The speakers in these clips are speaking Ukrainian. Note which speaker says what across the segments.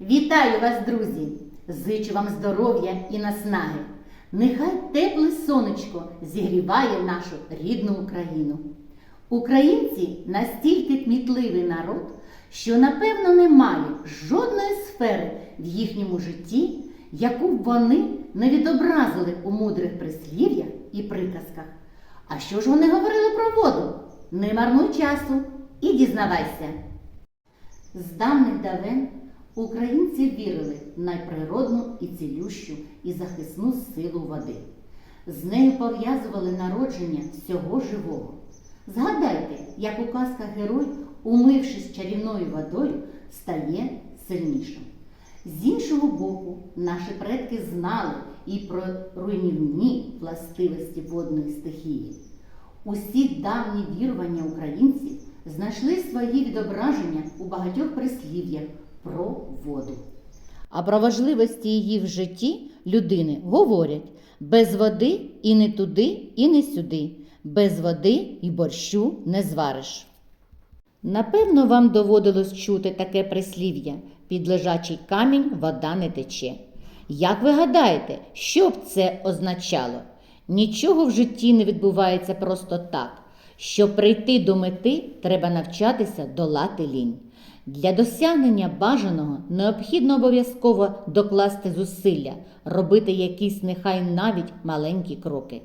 Speaker 1: Вітаю вас, друзі! Зичу вам здоров'я і наснаги. Нехай тепле сонечко зігріває нашу рідну Україну. Українці настільки кмітливий народ, що напевно немає жодної сфери в їхньому житті, яку б вони не відобразили у мудрих прислів'ях і приказках. А що ж вони говорили про воду? Не марнуй часу і дізнавайся. З давних давен українці вірили в найприродну і цілющу і захисну силу води. З нею пов'язували народження всього живого. Згадайте, як у казках герой, умившись чарівною водою, стає сильнішим. З іншого боку, наші предки знали і про руйнівні властивості водної стихії. Усі давні вірування українців знайшли свої відображення у багатьох прислів'ях про воду. А про важливості її в житті людини говорять без води і не туди, і не сюди, без води і борщу не звариш. Напевно, вам доводилось чути таке прислів'я під лежачий камінь вода не тече. Як ви гадаєте, що б це означало? Нічого в житті не відбувається просто так. Щоб прийти до мети, треба навчатися долати лінь. Для досягнення бажаного необхідно обов'язково докласти зусилля, робити якісь нехай навіть маленькі кроки.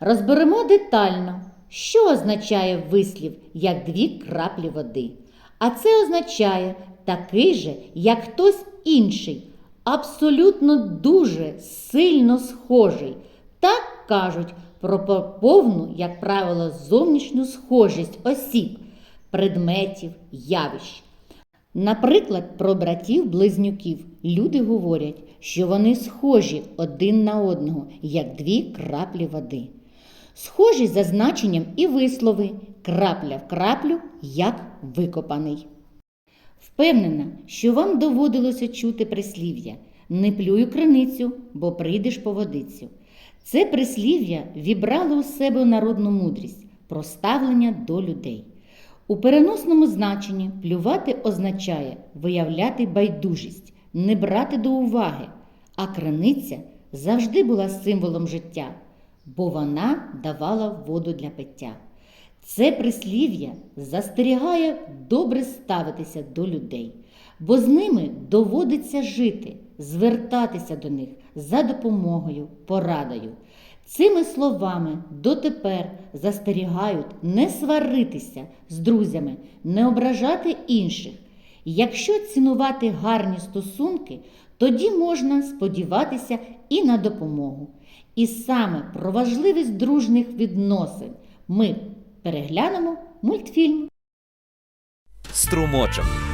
Speaker 1: Розберемо детально, що означає вислів як дві краплі води. А це означає такий же, як хтось інший, абсолютно дуже сильно схожий. Так кажуть про повну, як правило, зовнішню схожість осіб, предметів, явищ. Наприклад, про братів-близнюків люди говорять, що вони схожі один на одного, як дві краплі води. Схожі за значенням і вислови крапля в краплю, як викопаний. Впевнена, що вам доводилося чути прислів'я не плюй криницю, бо прийдеш по водицю. Це прислів'я вібрало у себе народну мудрість про ставлення до людей. У переносному значенні плювати означає виявляти байдужість, не брати до уваги, а криниця завжди була символом життя, бо вона давала воду для пиття. Це прислів'я застерігає добре ставитися до людей, бо з ними доводиться жити, звертатися до них за допомогою, порадою. Цими словами дотепер застерігають не сваритися з друзями, не ображати інших. Якщо цінувати гарні стосунки, тоді можна сподіватися і на допомогу. І саме про важливість дружніх відносин ми переглянемо мультфільм.
Speaker 2: Струмочок.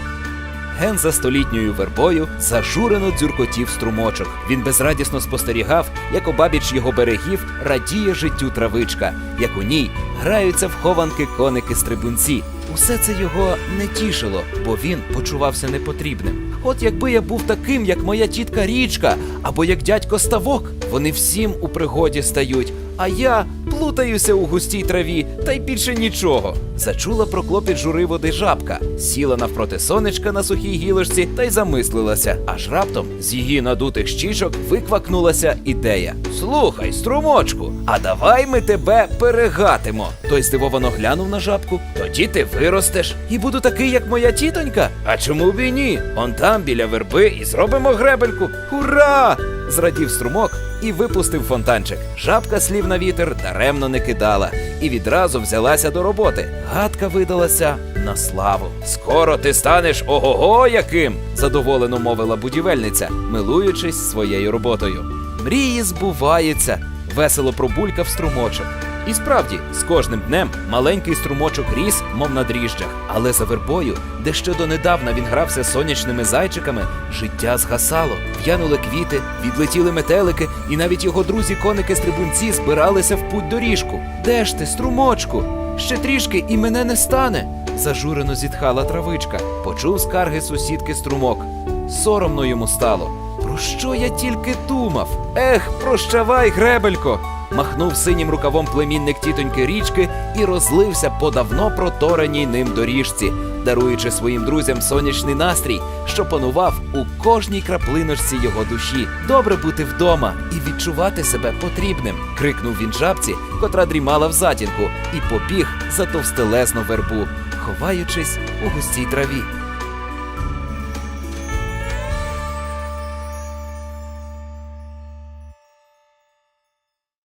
Speaker 2: Ген за столітньою вербою зажурено дзюркотів струмочок. Він безрадісно спостерігав, як обабіч його берегів радіє життю травичка, як у ній граються в хованки коники-стрибунці. Усе це його не тішило, бо він почувався непотрібним. От якби я був таким, як моя тітка Річка, або як дядько Ставок, вони всім у пригоді стають, а я плутаюся у густій траві та й більше нічого. Зачула про клопіт жури води жабка, сіла навпроти сонечка на сухій гілочці та й замислилася. Аж раптом з її надутих щічок виквакнулася ідея. Слухай, струмочку, а давай ми тебе перегатимо. Той здивовано глянув на жабку. Тоді ти виростеш і буду такий, як моя тітонька. А чому б і ні? Он там біля верби і зробимо гребельку. Ура! Зрадів струмок і випустив фонтанчик. Жабка слів на вітер даремно не кидала і відразу взялася до роботи. Гадка видалася на славу. Скоро ти станеш ого-го яким, задоволено мовила будівельниця, милуючись своєю роботою. Мрії збуваються, весело пробулькав струмочок. І справді, з кожним днем маленький струмочок ріс, мов на дріжджах, але за вербою, де ще донедавна він грався сонячними зайчиками, життя згасало, в'янули квіти, відлетіли метелики, і навіть його друзі-коники-стрибунці збиралися в путь доріжку. Де ж ти, струмочку? Ще трішки і мене не стане. Зажурено зітхала травичка, почув скарги сусідки струмок. Соромно йому стало. Про що я тільки думав? Ех, прощавай, гребелько! Махнув синім рукавом племінник тітоньки річки і розлився по давно протореній ним доріжці, даруючи своїм друзям сонячний настрій, що панував у кожній краплиночці його душі. Добре бути вдома і відчувати себе потрібним. крикнув він жабці, котра дрімала в затінку, і побіг за товстелезну вербу, ховаючись у густій траві.